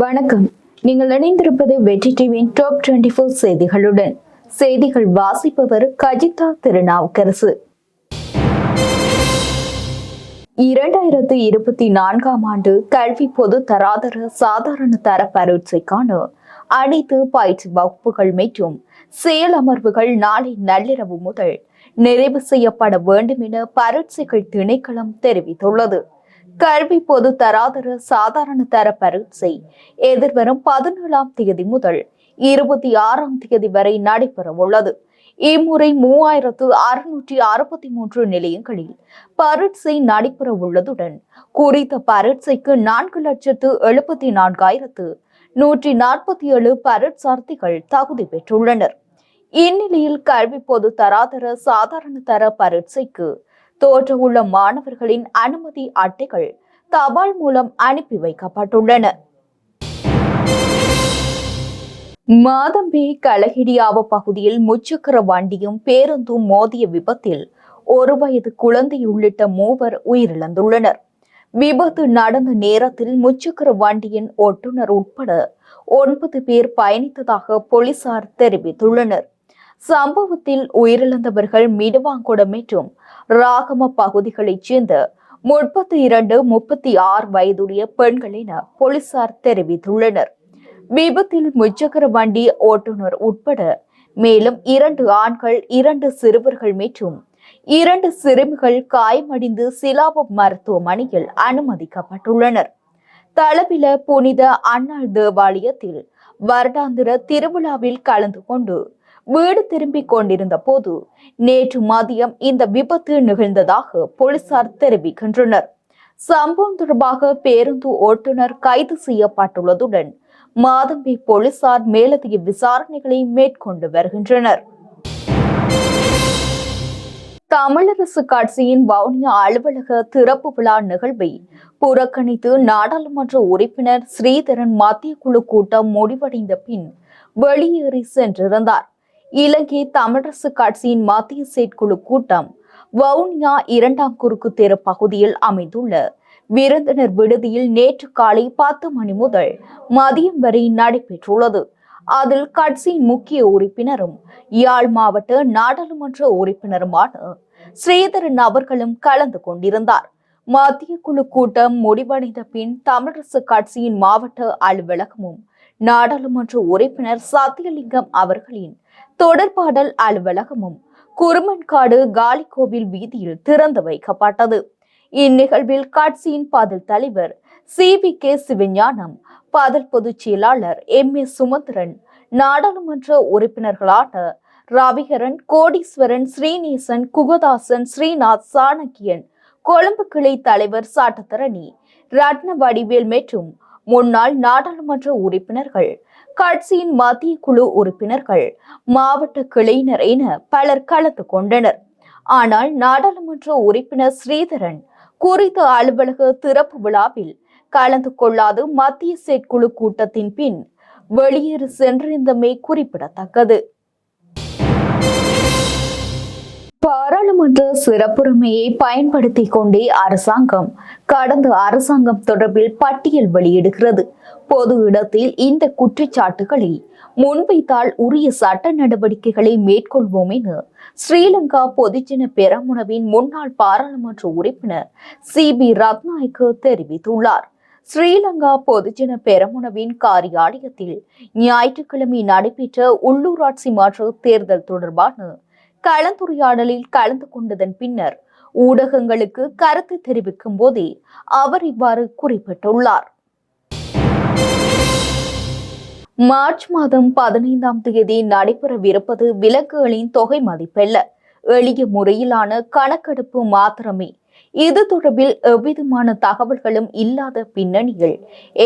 வணக்கம். நீங்கள் இணைந்திருப்பது வெற்றி டிவியின் டாப் டுவெண்டி ஃபோர் செய்திகளுடன். செய்திகள் வாசிப்பவர் கஜிதா திருநாவுக்கரசு. இரண்டாயிரத்து இருபத்தி நான்காம் ஆண்டு கல்வி பொது தராதர சாதாரண தர பரீட்சைக்கான அனைத்து பயிற்சி வகுப்புகள் மற்றும் செயல் அமர்வுகள் நாளை நள்ளிரவு முதல் நிறைவு செய்யப்பட வேண்டும் என பரீட்சைகள் திணைக்களம் தெரிவித்துள்ளது. கல்வி பொது தராதர சாதாரண தர பரீட்சை. எதிர்வரும் பதினேழாம் தேதி முதல் இருபத்தி ஆறாம் தேதி வரை நடைபெற உள்ளது. இம்முறை மூவாயிரத்து அறுநூற்றி அறுபத்தி மூன்று நிலையங்களில் பரீட்சை நடைபெற உள்ளதுடன் குறித்த பரீட்சைக்கு நான்கு லட்சத்து எழுபத்தி நான்காயிரத்து நூற்றி நாற்பத்தி ஏழு பரீட்சார்த்திகள் தகுதி பெற்றுள்ளனர். இந்நிலையில் கல்வி பொது தராதர சாதாரண தர பரீட்சைக்கு தோற்றவுள்ள மாணவர்களின் அனுமதி அட்டைகள் தபால் மூலம் அனுப்பி வைக்கப்பட்டுள்ளன. மாதம்பி கலகிடியாவ பகுதியில் முச்சக்கர வண்டியும் பேருந்தும் மோதிய விபத்தில் ஒரு வயது குழந்தை உள்ளிட்ட மூவர் உயிரிழந்துள்ளனர். விபத்து நடந்த நேரத்தில் முச்சக்கர வண்டியின் ஓட்டுநர் உட்பட ஒன்பது பேர் பயணித்ததாக போலீசார் தெரிவித்துள்ளனர். சம்பவத்தில் உயிரிழந்தவர்கள் மிடுவாங்குடம் மற்றும் ராகம பகுதிகளைச் சேர்ந்த முப்பத்தி இரண்டு முப்பத்தி ஆறு வயதுடைய பெண்கள் என போலீசார் தெரிவித்துள்ளனர். விபத்தில் முச்சக்கர வண்டி ஓட்டுநர் உட்பட மேலும் இரண்டு ஆண்கள் இரண்டு சிறுவர்கள் மற்றும் இரண்டு சிறுமிகள் காயமடைந்து சிலாபம் மருத்துவமனையில் அனுமதிக்கப்பட்டுள்ளனர். தளவில புனித அன்னாள் தேவாலயத்தில் வருடாந்திர திருவிழாவில் கலந்து கொண்டு வீடு திரும்பிக் கொண்டிருந்த போது நேற்று மதியம் இந்த விபத்து நிகழ்ந்ததாக போலீசார் தெரிவிக்கின்றனர். சம்பவம் தொடர்பாக பேருந்து ஓட்டுநர் கைது செய்யப்பட்டுள்ளதுடன் மாதம்பி போலீசார் மேலதிக விசாரணைகளை மேற்கொண்டு வருகின்றனர். தமிழரசு கட்சியின் வவுனியா அலுவலக திறப்பு விழா நிகழ்வை புறக்கணித்து நாடாளுமன்ற உறுப்பினர் ஸ்ரீதரன் மத்திய குழு கூட்டம் முடிவடைந்த பின் வெளியேறி சென்றிருந்தார். இலங்கை தமிழரசு கட்சியின் மத்திய செயற்குழு கூட்டம் வவுனியா இரண்டாம் குறுக்கு தெரு பகுதியில் அமைந்துள்ள விருந்தினர் விடுதியில் நேற்று காலை பத்து மணி முதல் மதியம் வரை நடைபெற்றுள்ளது. அதில் கட்சியின் முக்கிய உறுப்பினரும் யாழ் மாவட்ட நாடாளுமன்ற உறுப்பினருமான ஸ்ரீதரன் அவர்களும் கலந்து கொண்டிருந்தார். மத்திய குழு கூட்டம் முடிவடைந்த பின் தமிழரசு கட்சியின் மாவட்ட அலுவலகமும் நாடாளுமன்ற உறுப்பினர் சத்தியலிங்கம் அவர்களின் தொடர்பாடல் அலுவலகமும் குருமன்காடு காலிகோவில் வீதியில் திறந்து வைக்கப்பட்டது. இந்நிகழ்வில் கட்சியின் பதில் தலைவர் சி. வி. கே. சிவஞானம் பதில் பொதுச் செயலாளர் எம். ஏ. சுமந்திரன் நாடாளுமன்ற உறுப்பினர்களான ரவிகரன் கோடீஸ்வரன் ஸ்ரீநேசன் குகதாசன் ஸ்ரீநாத் சாணக்கியன் கொழும்பு கிளை தலைவர் சாட்டத்தரணி ரத்ன வடிவேல் மற்றும் முன்னாள் நாடாளுமன்ற உறுப்பினர்கள் கட்சியின் மத்திய குழு உறுப்பினர்கள் மாவட்ட கிளையினர் என பலர் கலந்து கொண்டனர். ஆனால் நாடாளுமன்ற உறுப்பினர் ஸ்ரீதரன் குறித்த அலுவலக திறப்பு விழாவில் கலந்து கொள்ளாது மத்திய செயற்குழு கூட்டத்தின் பின் வெளியேறு சென்றிருந்தமை குறிப்பிடத்தக்கது. பாராளுமன்ற சிறப்புரிமையை பயன்படுத்தி கொண்டே அரசாங்கம் கடந்த அரசாங்கம் தொடர்பில் பட்டியல் வெளியிடுகிறது. பொது இடத்தில் இந்த குற்றச்சாட்டுகளை முன்வைத்தால் உரிய சட்ட நடவடிக்கைகளை மேற்கொள்வோம் என ஸ்ரீலங்கா பொதுஜன பெரமுனவின் முன்னாள் பாராளுமன்ற உறுப்பினர் சி. பி. ரத்நாயக்கு தெரிவித்துள்ளார். ஸ்ரீலங்கா பொதுஜன பெரமுனவின் காரியாலயத்தில் ஞாயிற்றுக்கிழமை நடைபெற்ற உள்ளூராட்சி மாற்ற தேர்தல் தொடர்பான கலந்துரையாடலில் கலந்து கொண்டதன் பின்னர் ஊடகங்களுக்கு கருத்து தெரிவிக்கும் போதே அவர் இவ்வாறு குறிப்பிட்டுள்ளார். மார்ச் மாதம் பதினைந்தாம் தேதி நடைபெறவிருப்பது விலக்குகளின் தொகை மதிப்பல்ல. எளிய முறையிலான கணக்கெடுப்பு மாத்திரமே. இது தொடர்பில் எவ்விதமான தகவல்களும் இல்லாத பின்னணியில்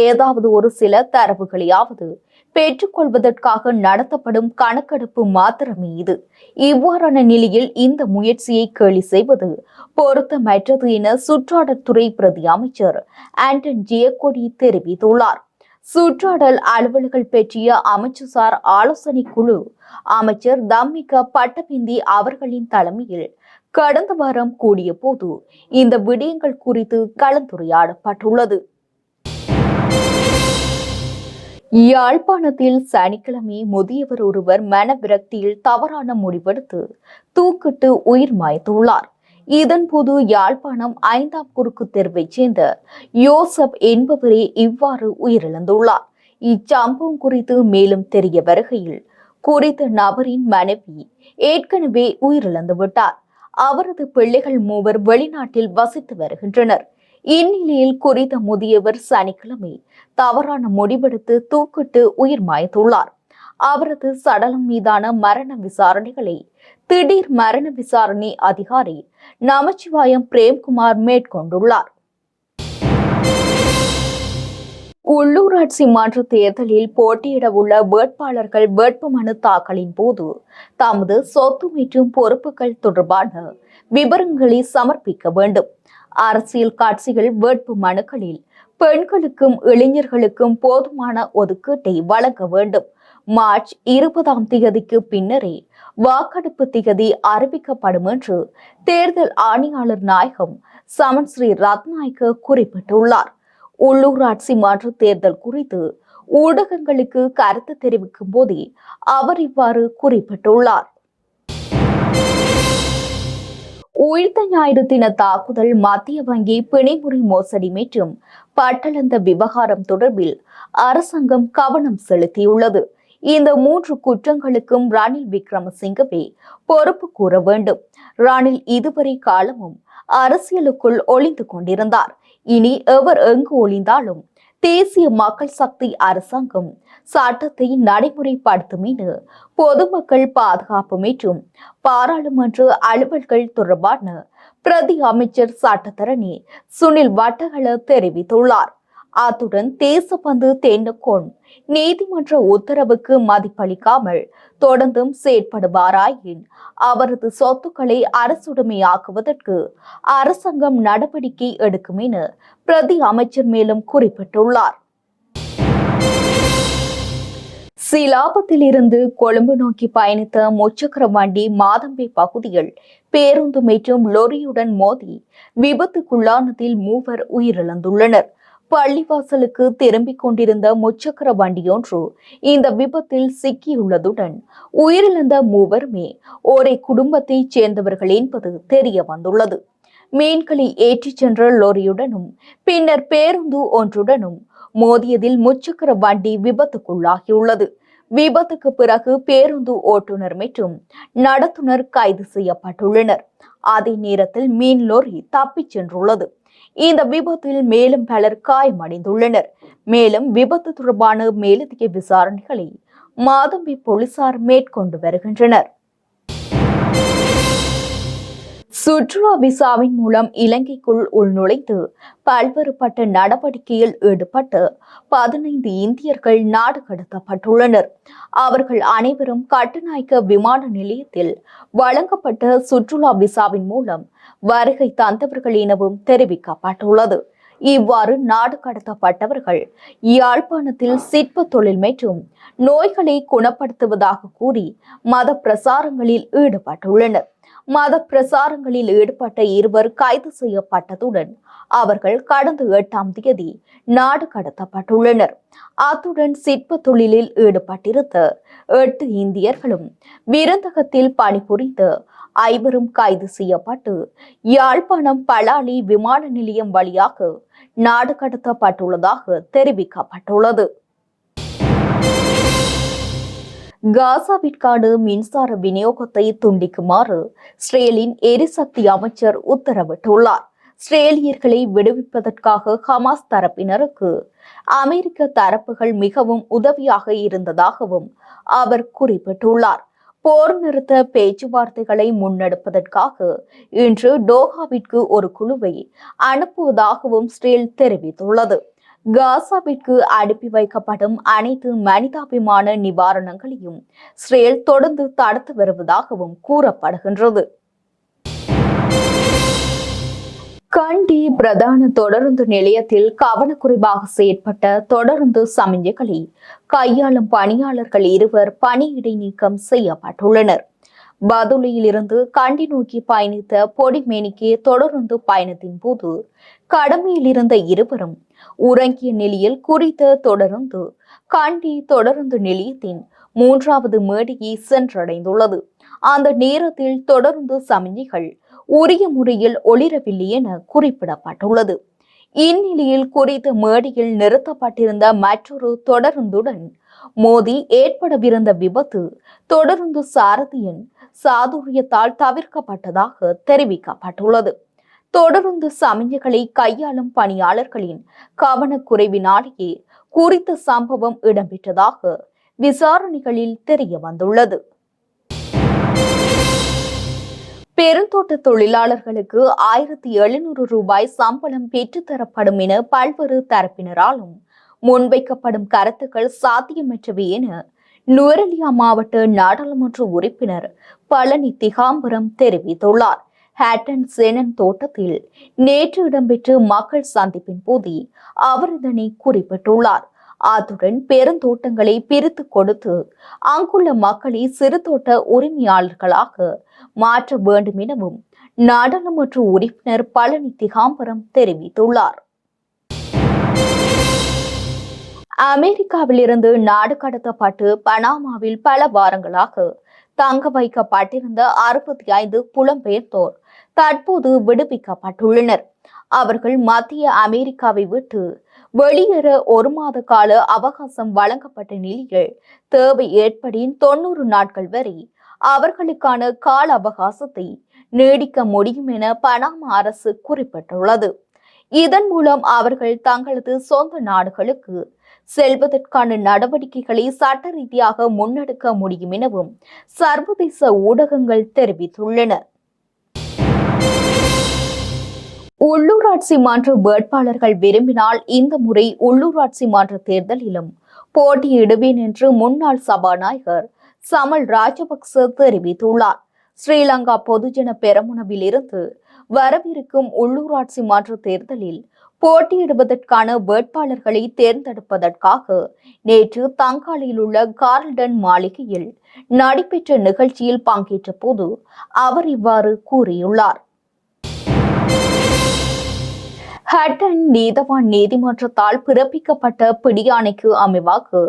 ஏதாவது ஒரு சில தரவுகளையாவது பெற்றுக்கொள்வதற்காக நடத்தப்படும் கணக்கெடுப்பு மாத்திரமே இது. இவ்வாறான நிலையில் இந்த முயற்சியை கேலி செய்வது பொருத்தமற்றது என சுற்றாடற்துறை பிரதி அமைச்சர் ஆண்டன் ஜியக்கொடி தெரிவித்துள்ளார். சுற்றாடல் அலுவல்கள் பற்றிய அமைச்சுசார் ஆலோசனை குழு அமைச்சர் தம்மிக பட்டபிந்தி அவர்களின் தலைமையில் கடந்த வாரம் கூடிய போது இந்த விடயங்கள் குறித்து கலந்துரையாடப்பட்டுள்ளது. யாழ்ப்பாணத்தில் சனிக்கிழமை முதியவர் ஒருவர் மனவிரக்தியில் தவறான முடிவெடுத்து தூக்கிட்டு உயிர் மாய்த்துள்ளார். இதன்போது யாழ்ப்பாணம் ஐந்தாம் குறுக்கு தெருவைச் சேர்ந்த யோசப் என்பவரே இவ்வாறு உயிரிழந்துள்ளார். இச்சம்பவம் குறித்து மேலும் தெரிய வருகையில் குறித்த நபரின் மனைவி ஏற்கனவே உயிரிழந்து விட்டார் அவரது பிள்ளைகள் மூவர் வெளிநாட்டில் வசித்து வருகின்றனர். இந்நிலையில் குறித்த முதியவர் சனிக்கிழமை தவறான முடிவெடுத்து தூக்கிட்டு உயிர் மாய்த்துள்ளார். அவரது சடலம் மீதான மரண விசாரணைகளை திடீர் மரண விசாரணை அதிகாரி நமச்சிவாயம் பிரேம்குமார் மேற்கொண்டுள்ளார். உள்ளூராட்சி மன்ற தேர்தலில் போட்டியிட உள்ள வேட்பாளர்கள் வேட்புமனு தாக்கலின் போது தமது சொத்து மற்றும் பொறுப்புகள் தொடர்பான விவரங்களை சமர்ப்பிக்க வேண்டும். அரசியல் கட்சிகள் வேட்பு மனுக்களில் பெண்களுக்கும் இளைஞர்களுக்கும் போதுமான ஒதுக்கீட்டை வழங்க வேண்டும். மார்ச் இருபதாம் தேதிக்கு பின்னரே வாக்கெடுப்பு திகதி அறிவிக்கப்படும் என்று தேர்தல் ஆணையாளர் நாயகம் சமன் ஸ்ரீ ரத்நாயக்க குறிப்பிட்டுள்ளார். உள்ளூராட்சி மன்ற தேர்தல் குறித்து ஊடகங்களுக்கு கருத்து தெரிவிக்கும் போதே அவர் இவ்வாறு குறிப்பிட்டுள்ளார். உயிர்த்த ஞாயிறு தின தாக்குதல் மத்திய வங்கி பிணைமுறை மோசடி மற்றும் பட்டளந்த விவகாரம் தொடர்பில் அரசாங்கம் கவனம் செலுத்தியுள்ளது. இந்த மூன்று குற்றங்களுக்கும் ரணில் விக்ரமசிங்கவே பொறுப்பு கூற வேண்டும். ரணில் இதுவரை காலமும் அரசியலுக்குள் ஒளிந்து கொண்டிருந்தார். இனி எவர் எங்கு ஒளிந்தாலும் தேசிய மக்கள் சக்தி அரசாங்கம் சட்டத்தை நடைமுறைப்படுத்தும் என பொதுமக்கள் பாதுகாப்பு மற்றும் பாராளுமன்ற அலுவல்கள் தொடர்பான பிரதி அமைச்சர் சட்டத்தரணி சுனில் வட்டகள தெரிவித்துள்ளார். அத்துடன் தேசப்பந்து தேண்டக்கோன் நீதிமன்ற உத்தரவுக்கு மதிப்பளிக்காமல் தொடர்ந்தும் செயற்படுவாராயின் அவரது சொத்துக்களை அரசுடைமையாக்குவதற்கு அரசாங்கம் நடவடிக்கை எடுக்கும் என பிரதி அமைச்சர் மேலும் குறிப்பிட்டுள்ளார். சிலாபத்தில் இருந்து கொழும்பு நோக்கி பயணித்த முச்சக்கர வண்டி மாதம்பே பகுதியில் பேருந்து மற்றும் லொரியுடன் மோதி விபத்துக்குள்ளானதில் மூவர் உயிரிழந்துள்ளனர். பள்ளிவாசலுக்கு திரும்பிக் கொண்டிருந்த முச்சக்கர வண்டியொன்று இந்த விபத்தில் சிக்கியுள்ளதுடன் உயிரிழந்த மூவருமே ஒரே குடும்பத்தைச் சேர்ந்தவர்கள் என்பது தெரிய வந்துள்ளது. மீன்களை ஏற்றிச் சென்ற லொரியுடனும் பின்னர் பேருந்து ஒன்றுடனும் மோதியதில் முச்சக்கர வண்டி விபத்துக்குள்ளாகியுள்ளது. விபத்துக்கு பிறகு பேருந்து ஓட்டுநர் மற்றும் நடத்துனர் கைது செய்யப்பட்டுள்ளனர். அதே நேரத்தில் மீன் லோரி தப்பிச் சென்றுள்ளது. இந்த விபத்தில் மேலும் பலர் காயமடைந்துள்ளனர். மேலும் விபத்து தொடர்பான மேலதிக விசாரணைகளை மாதம்பி போலீசார் மேற்கொண்டு வருகின்றனர். சுற்றுலா விசாவின் மூலம் இலங்கைக்குள் உள்நுழைந்து பல்வேறுபட்ட நடவடிக்கையில் ஈடுபட்டு பதினைந்து இந்தியர்கள் நாடு கடத்தப்பட்டுள்ளனர். அவர்கள் அனைவரும் கட்டுநாயக்க விமான நிலையத்தில் வழங்கப்பட்ட சுற்றுலா விசாவின் மூலம் வருகை தந்தவர்கள் எனவும் தெரிவிக்கப்பட்டுள்ளது. இவ்வாறு நாடு கடத்தப்பட்டவர்கள் யாழ்ப்பாணத்தில் சிற்ப தொழில் மற்றும் நோய்களை குணப்படுத்துவதாக கூறி மத பிரசாரங்களில் ஈடுபட்டுள்ளனர். மத பிரசாரங்களில் ஈடுபட்ட இருவர் கைது செய்யப்பட்டதுடன் அவர்கள் கடந்த எட்டாம் தேதி நாடு கடத்தப்பட்டுள்ளனர். அத்துடன் சிற்ப தொழிலில் ஈடுபட்டிருந்த எட்டு இந்தியர்களும் விருந்தகத்தில் பணிபுரிந்த ஐவரும் கைது செய்யப்பட்டு யாழ்ப்பாணம் பலாலி விமான நிலையம் வழியாக நாடு கடத்தப்பட்டுள்ளதாக தெரிவிக்கப்பட்டுள்ளது. காசாவிற்கான மின்சார விநியோகத்தை துண்டிக்குமாறு இஸ்ரேலின் எரிசக்தி அமைச்சர் உத்தரவிட்டுள்ளார். இஸ்ரேலியர்களை விடுவிப்பதற்காக ஹமாஸ் தரப்பினருக்கு அமெரிக்க தரப்புகள் மிகவும் உதவியாக இருந்ததாகவும் அவர் குறிப்பிட்டுள்ளார். போர் நிறுத்த பேச்சுவார்த்தைகளை முன்னெடுப்பதற்காக இன்று டோஹாவிற்கு ஒரு குழுவை அனுப்புவதாகவும் ஸ்ரேல் தெரிவித்துள்ளது. காசாவிற்கு அனுப்பி வைக்கப்படும் அனைத்து மனிதாபிமான நிவாரணங்களையும் இஸ்ரேல் தொடர்ந்து தடுத்து வருவதாகவும் கூறப்படுகின்றது. கண்டி பிரதான தொடருந்து நிலையத்தில் கவனக்குறைவாக செயற்பட்ட தொடருந்து சமிஞ்சைகளை கையாளும் பணியாளர்கள் இருவர் பணியிடை நீக்கம் செய்யப்பட்டுள்ளனர். பதுளியிலிருந்து கண்டி நோக்கி பயணித்த பொடிமேனிக்கு தொடருந்து பயணத்தின் போது கடமையில் இருந்த இருவரும் உறங்கிய நிலையில் குறித்த தொடருந்து கண்டி தொடருந்து நிலையத்தின் மூன்றாவது மேடையை சென்றடைந்துள்ளது. அந்த நேரத்தில் தொடருந்து சமிஞ்சிகள் உரிய முறையில் ஒளிரவில்லை என குறிப்பிடப்பட்டுள்ளது. இந்நிலையில் குறித்த மேடையில் நிறுத்தப்பட்டிருந்த மற்றொரு தொடருந்துடன் மோதி ஏற்படவிருந்த விபத்து தொடருந்து சாரதியின் சாதுரியத்தால் தவிர்க்கப்பட்டதாக தெரிவிக்கப்பட்டுள்ளது. தொடருந்து சமிஞ்சைகளை கையாளும் பணியாளர்களின் கவனக்குறைவினாலேயே குறித்த சம்பவம் இடம்பெற்றதாக விசாரணைகளில் தெரிய வந்துள்ளது பெருந்தோட்ட தொழிலாளர்களுக்கு ஆயிரத்தி எழுநூறு ரூபாய் சம்பளம் பெற்றுத்தரப்படும் என பல்வேறு தரப்பினராலும் முன்வைக்கப்படும் கருத்துக்கள் சாத்தியமற்றவை என நுவரெலியா மாவட்ட நாடாளுமன்ற உறுப்பினர் பழனி திகாம்பரம் தெரிவித்துள்ளார். ஹேட்டன் சேனன் தோட்டத்தில் நேற்று இடம்பெற்ற மக்கள் சந்திப்பின் போது அவர் இதனை குறிப்பிட்டுள்ளார். அத்துடன் பெருந்தோட்டங்களை பிரித்து கொடுத்து அங்குள்ள மக்களை சிறு தோட்ட உரிமையாளர்களாக மாற்ற வேண்டும் எனவும் நாடாளுமன்ற உறுப்பினர் பழனி திகாம்பரம் தெரிவித்துள்ளார். அமெரிக்காவிலிருந்து நாடு கடத்தப்பட்டு பனாமாவில் பல வாரங்களாக தங்க வைக்கப்பட்டிருந்த அறுபத்தி ஐந்து புலம்பெயர்ந்தோர் தற்போது விடுவிக்கப்பட்டுள்ளனர். அவர்கள் மத்திய அமெரிக்காவை விட்டு வெளியேற ஒரு மாத கால அவகாசம் வழங்கப்பட்ட நிலையில் தேவை ஏற்படின் தொன்னூறு நாட்கள் வரை அவர்களுக்கான கால அவகாசத்தை நீடிக்க முடியும் என பனாமா அரசு குறிப்பிட்டுள்ளது. இதன் மூலம் அவர்கள் தங்களது சொந்த நாடுகளுக்கு செல்வதற்கான நடவடிக்கைகளை சட்ட ரீதியாக முன்னெடுக்க முடியும் எனவும் சர்வதேச ஊடகங்கள் தெரிவித்துள்ளன. உள்ளூராட்சி மன்ற வேட்பாளர்கள் விரும்பினால் இந்த முறை உள்ளூராட்சி மன்ற தேர்தலிலும் போட்டியிடுவேன் என்று முன்னாள் சபாநாயகர் சமல் ராஜபக்ச தெரிவித்துள்ளார். ஸ்ரீலங்கா பொதுஜன பெரமுனவில் இருந்து வரவிருக்கும் உள்ளூராட்சி மன்ற தேர்தலில் போட்டியிடுவதற்கான வேட்பாளர்களை தேர்ந்தெடுப்பதற்காக நேற்று தங்காலியில் உள்ள கார்ல்டன் மாளிகையில் நடைபெற்ற நிகழ்ச்சியில் பங்கேற்ற போது அவர் இவ்வாறு கூறியுள்ளார். ஹட்டன் நீதவான் நீதிமன்றத்தால் பிறப்பிக்கப்பட்ட பிடியாணைக்கு அமைவாக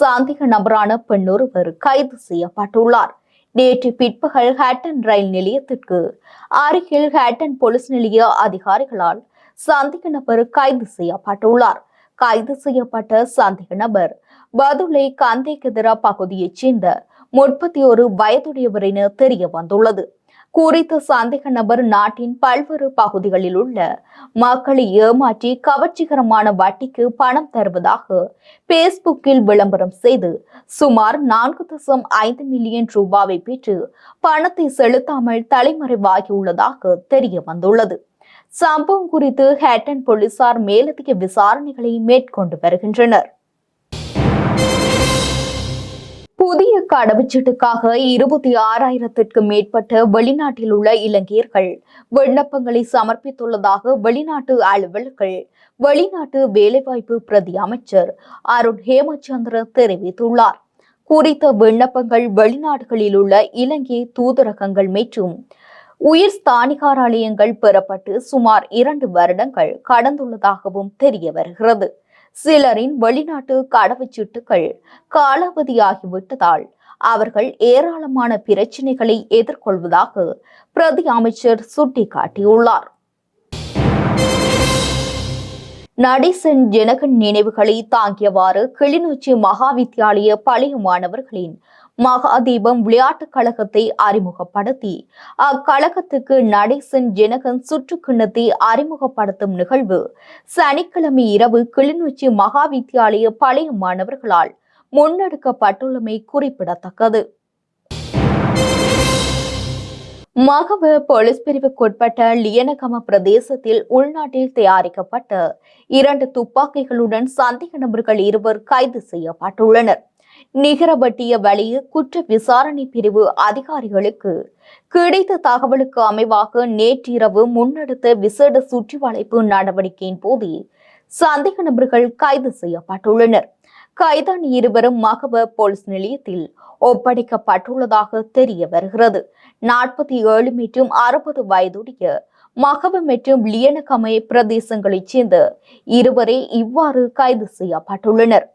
சந்தேக நபரான பெண்ணொருவர் கைது செய்யப்பட்டுள்ளார். நேற்று பிற்பகல் ஹேட்டன் ரயில் நிலையத்திற்கு அருகில் ஹேட்டன் போலீஸ் நிலைய அதிகாரிகளால் சந்தேக நபர் கைது செய்யப்பட்டுள்ளார். கைது செய்யப்பட்ட சந்தேக நபர் பதுளை கந்தைக்கெதிரா பகுதியைச் சேர்ந்த முப்பத்தி ஒரு வயதுடையவர் என தெரிய வந்துள்ளது குறித்த சந்தேக நபர் நாட்டின் பல்வேறு பகுதிகளில் உள்ள மக்களை ஏமாற்றி கவர்ச்சிகரமான வட்டிக்கு பணம் தருவதாக பேஸ்புக்கில் விளம்பரம் செய்து சுமார் நான்கு தசம் ஐந்து மில்லியன் ரூபாவை பெற்று பணத்தை செலுத்தாமல் தலைமறைவாகியுள்ளதாக தெரிய வந்துள்ளது சம்பவம் குறித்து ஹேட்டன் போலீசார் மேலதிக விசாரணைகளை மேற்கொண்டு வருகின்றனர். புதிய கடவுச்சீட்டுக்காக இருபத்தி ஆறாயிரத்திற்கும் மேற்பட்ட வெளிநாட்டில் உள்ள இலங்கையர்கள் விண்ணப்பங்களை சமர்ப்பித்துள்ளதாக வெளிநாட்டு அலுவலர்கள் வெளிநாட்டு வேலைவாய்ப்பு பிரதி அமைச்சர் அருண் ஹேமச்சந்திர தெரிவித்துள்ளார். குறித்த விண்ணப்பங்கள் வெளிநாடுகளில் உள்ள இலங்கை தூதரகங்கள் மற்றும் உயிர் ஸ்தானிகாராலயங்கள் பெறப்பட்டு சுமார் இரண்டு வருடங்கள் கடந்துள்ளதாகவும் தெரிய வருகிறது. சிலரின் வெளிநாட்டு கடவுச்சீட்டுகள் காலாவதியாகிவிட்டதால் அவர்கள் ஏராளமான பிரச்சினைகளை எதிர்கொள்வதாக பிரதி அமைச்சர் சுட்டிக்காட்டியுள்ளார். நடேசன் ஜனகன் நினைவுகளை தாங்கியவாறு கிளிநொச்சி மகா வித்தியாலய பழைய மாணவர்களின் மகாதீபம் விளையாட்டுக் கழகத்தை அறிமுகப்படுத்தி அக்கழகத்துக்கு நடேசன் ஜனகன் சுற்றுக்கிண்ணத்தை அறிமுகப்படுத்தும் நிகழ்வு சனிக்கிழமை இரவு கிளிநொச்சி மகா வித்தியாலய பழைய மாணவர்களால் முன்னெடுக்கப்பட்டுள்ளமை குறிப்பிடத்தக்கது. மகவ போலீஸ் பிரிவுக்குட்பட்ட லியனகம பிரதேசத்தில் உள்நாட்டில் தயாரிக்கப்பட்ட இரண்டு துப்பாக்கிகளுடன் சந்தேக நபர்கள் இருவர் கைது செய்யப்பட்டுள்ளனர். நிகரபட்டிய வழிய குற்ற விசாரணை பிரிவு அதிகாரிகளுக்கு கிடைத்த தகவலுக்கு அமைவாக நேற்றிரவு முன்னெடுத்த விசேட சுற்றி வளைப்பு நடவடிக்கையின் போது சந்தேக நபர்கள் கைது செய்யப்பட்டுள்ளனர். கைதான இருவரும் மகவ போலீஸ் நிலையத்தில் ஒப்படைக்கப்பட்டுள்ளதாக தெரிய வருகிறது. நாற்பத்தி ஏழு மற்றும் அறுபது வயதுடைய மகவ மற்றும் லியனகமை பிரதேசங்களைச் சேர்ந்த இருவரே இவ்வாறு கைது செய்யப்பட்டுள்ளனர்.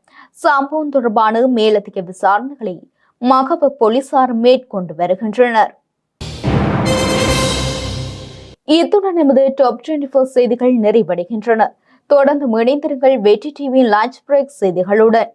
சம்பவம் தொடர்பான மேலதிக விசாரணைகளை மகப போலீசார் மேற்கொண்டு வருகின்றனர். இத்துடன் நமது டாப் டுவெண்டி ஃபோர் செய்திகள் நிறைவடைகின்றன. தொடர்ந்து இணைந்திருங்கள் வெற்றி டிவியின் லஞ்ச் பிரேக் செய்திகளுடன்